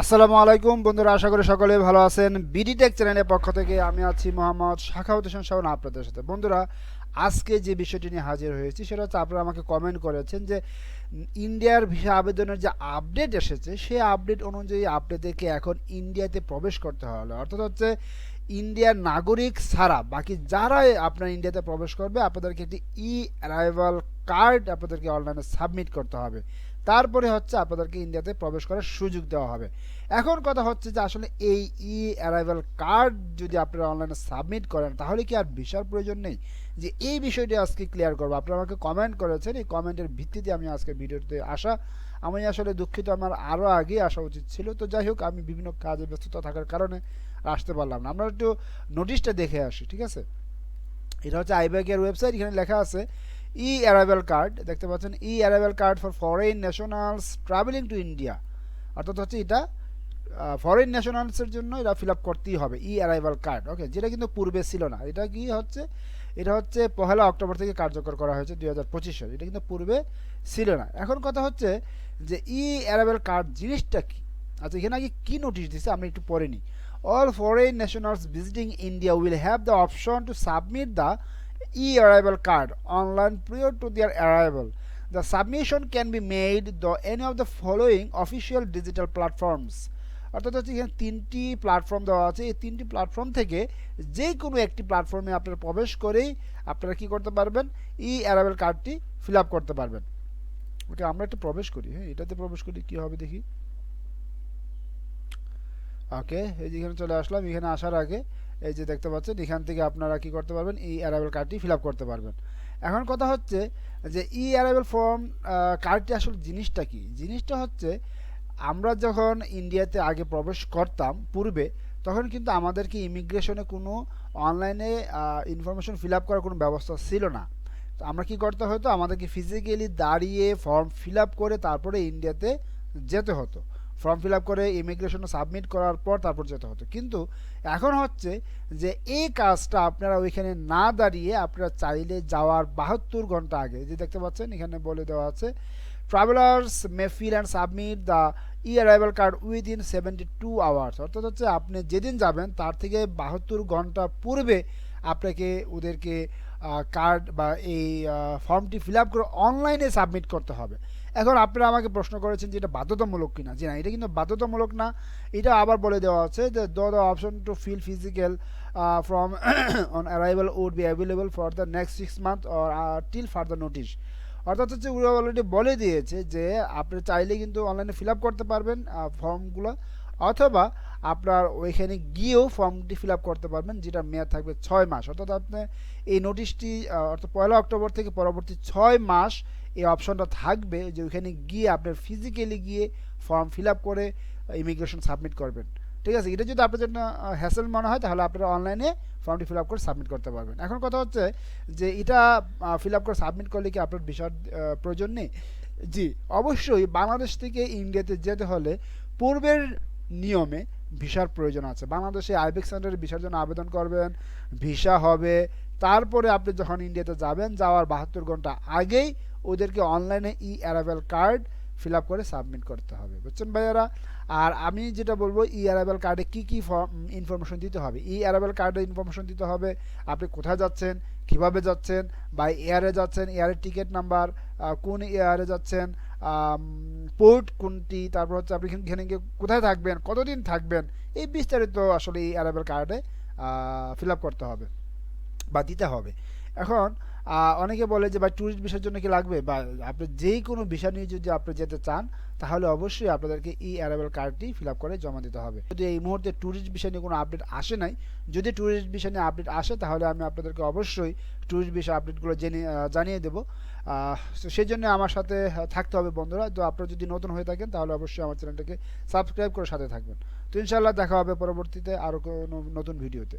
আসসালামু আলাইকুম বন্ধুরা, আশা করি সকলে ভালো আছেন। বিডি টেক চ্যানেলের পক্ষ থেকে আমি আছি মোহাম্মদ শাখাউত হোসেন শাহন আপনাদের সাথে। বন্ধুরা, আজকে যে বিষয়টি নিয়ে হাজির হয়েছি সেটা হচ্ছে আপনারা আমাকে কমেন্ট করেছেন যে, ইন্ডিয়ার ভিসা আবেদনের যে আপডেট এসেছে, সেই আপডেট অনুযায়ী আপনাদেরকে এখন ইন্ডিয়াতে প্রবেশ করতে হবে। অর্থাৎ হচ্ছে, ইন্ডিয়ার নাগরিক ছাড়া বাকি যারাই আপনার ইন্ডিয়াতে প্রবেশ করবে, আপনাদেরকে একটি ই অ্যারাইভাল কার্ড আপনাদেরকে অনলাইনে সাবমিট করতে হবে। তারপরে হচ্ছে আপনাদেরকে ইন্ডিয়াতে প্রবেশ করার সুযোগ দেওয়া হবে। এখন কথা হচ্ছে যে আসলে এই ই অ্যারাইভাল কার্ড যদি আপনারা অনলাইনে সাবমিট করেন, তাহলে কি আর ভিসার প্রয়োজন নেই? যে এই বিষয়টি আজকে ক্লিয়ার করব। আপনারা আমাকে কমেন্ট করেছেন, এই কমেন্টের ভিত্তিতে আমি আজকে ভিডিওতে আসা। আমি আসলে দুঃখিত, আমার আরও আগে আসা উচিত ছিল। তো যাই হোক, আমি বিভিন্ন কাজে ব্যস্ততা থাকার কারণে আসতে পারলাম না। আমরা একটু নোটিশটা দেখে আসি, ঠিক আছে? এটা হচ্ছে আইব্যাকের ওয়েবসাইট এখানে লেখা আছে ই অ্যারাইভাল কার্ড দেখতে পাচ্ছেন E arrival card for foreign nationals travelling to India অর্থাৎ হচ্ছে এটা ফরেন ন্যাশনালসের জন্য এটা ফিল আপ করতেই হবে ই অ্যারাইভাল কার্ড ওকে যেটা কিন্তু পূর্বে ছিল না। এটা কি হচ্ছে, এটা হচ্ছে পহেলা অক্টোবর থেকে কার্যকর করা হয়েছে দুই হাজার পঁচিশের এটা কিন্তু পূর্বে ছিল না। এখন কথা হচ্ছে যে ই অ্যারাইভাল কার্ড জিনিসটা কি? আচ্ছা এখানে আগে কী নোটিশ দিচ্ছে আমি একটু পরে নিই। All foreign nationals visiting India will have the option to submit the e-arrival card, online prior to their arrival. The submission can be made through any of the following official digital platforms. অর্থাৎ হচ্ছে এখানে তিনটি platform দেওয়া আছে। এই তিনটি platform থেকে যে কোনো একটি প্ল্যাটফর্মে আপনারা প্রবেশ করেই আপনারা কি করতে পারবেন? ই অ্যারাইভাল কার্ডটি ফিল আপ করতে পারবেন। ওকে আমরা একটু প্রবেশ করি। হ্যাঁ এটাতে প্রবেশ করি কী হবে দেখি? ওকে এই যেখানে চলে আসলাম। এখানে আসার আগে এই যে দেখতে পাচ্ছেন, এখান থেকে আপনারা কি করতে পারবেন? ই অ্যারাইভেল কার্ডটি ফিল করতে পারবেন। এখন কথা হচ্ছে যে ই অ্যারাইভেল ফর্ম কার্ডটি আসল জিনিসটা কি? জিনিসটা হচ্ছে, আমরা যখন ইন্ডিয়াতে আগে প্রবেশ করতাম পূর্বে, তখন কিন্তু আমাদেরকে ইমিগ্রেশনে কোনো অনলাইনে ইনফরমেশন ফিল আপ করার কোনো ব্যবস্থা ছিল না। তো আমরা কি করতে হতো? আমাদেরকে ফিজিক্যালি দাঁড়িয়ে ফর্ম ফিল আপ করে তারপরে ইন্ডিয়াতে যেতে হতো। ফর্ম ফিল আপ করে ইমিগ্রেশনে সাবমিট করার পর তারপর যেতে হতো। কিন্তু এখন হচ্ছে যে এই কাজটা আপনারা ওইখানে না দাঁড়িয়ে আপনারা চাইলে যাওয়ার বাহাত্তর ঘণ্টা আগে, যে দেখতে পাচ্ছেন এখানে বলে দেওয়া আছে travellers may fill and submit the E arrival card within seventy two hours অর্থাৎ হচ্ছে আপনি যেদিন যাবেন তার থেকে বাহাত্তর ঘণ্টা পূর্বে আপনাকে ওদেরকে কার্ড বা এই ফর্মটি ফিল আপ করে অনলাইনে সাবমিট করতে হবে। এখন আপনারা আমাকে প্রশ্ন করেছেন যে এটা বাধ্যতামূলক কিনা। যে না, এটা কিন্তু বাধ্যতামূলক না। এটা আবার বলে দেওয়া আছে যে the the option to fill physical from on arrival would be available for the next six month or till further notice অর্থাৎ হচ্ছে ওরা অলরেডি বলে দিয়েছে যে আপনি চাইলে কিন্তু অনলাইনে ফিল আপ করতে পারবেন ফর্মগুলো অথবা আপনার ওইখানে গিয়েও ফর্মটি ফিল আপ করতে পারবেন, যেটা মেয়াদ থাকবে ছয় মাস। অর্থাৎ আপনি এই নোটিশটি অর্থাৎ পয়লা অক্টোবর থেকে পরবর্তী ছয় মাস এই অপশনটা থাকবে যে ওইখানে গিয়ে আপনার ফিজিক্যালি গিয়ে ফর্ম ফিল আপ করে ইমিগ্রেশন সাবমিট করবেন। ঠিক আছে? এটা যদি আপনার জন্য হ্যাসেল মনে হয়, তাহলে আপনারা অনলাইনে ফর্মটি ফিল আপ করে সাবমিট করতে পারবেন। এখন কথা হচ্ছে যে এটা ফিল আপ করে সাবমিট করলে কি আপনার ভিসার প্রয়োজন নেই? জি, অবশ্যই বাংলাদেশ থেকে ইন্ডিয়াতে যেতে হলে পূর্বের নিয়মে ভিসার প্রয়োজন আছে। বাংলাদেশে আইবেক সেন্টারে ভিসার জন্য আবেদন করবেন, ভিসা হবে, তারপরে আপনি যখন ইন্ডিয়াতে যাবেন, যাওয়ার বাহাত্তর ঘণ্টা আগেই ওদেরকে অনলাইনে E arrival card fill up করে সাবমিট করতে হবে। বুঝছেন ভাইয়ারা? আর আমি যেটা বলব ই অ্যারাইভেল কার্ডে কী কী ইনফরমেশন দিতে হবে? ই অ্যারাইভেল কার্ডে ইনফরমেশন দিতে হবে, আপনি কোথায় যাচ্ছেন, কীভাবে যাচ্ছেন বা এয়ারে যাচ্ছেন এয়ারের টিকিট নাম্বার কোন এয়ারে যাচ্ছেন পোর্ট কোনটি, তারপর হচ্ছে আপনি এখানে গিয়ে কোথায় থাকবেন, কতদিন থাকবেন, এই বিস্তারিত আসলে এই অ্যারাইভেল কার্ডে ফিল আপ করতে হবে বা দিতে হবে। এখন অনেকে বলে যে, ভাই ট্যুরিস্ট ভিসার জন্য কি লাগবে? বা, আপনি যেই কোনো ভিসা নিয়ে যদি আপনি যেতে চান, তাহলে অবশ্যই আপনাদেরকে ই অ্যারাইভেল কার্ডটি ফিল আপ করে জমা দিতে হবে। যদি এই মুহূর্তে ট্যুরিস্ট ভিসা নিয়ে কোনো আপডেট আসে নাই, যদি ট্যুরিস্ট ভিসা নিয়ে আপডেট আসে, তাহলে আমি আপনাদেরকে অবশ্যই ট্যুরিস্ট ভিসা আপডেটগুলো জেনে জানিয়ে দেবো। তো সেই জন্য আমার সাথে থাকতে হবে বন্ধুরা। তো আপনারা যদি নতুন হয়ে থাকেন, তাহলে অবশ্যই আমার চ্যানেলটাকে সাবস্ক্রাইব করে সাথে থাকবেন। তো ইনশাল্লাহ দেখা হবে পরবর্তীতে আরও কোনো নতুন ভিডিওতে।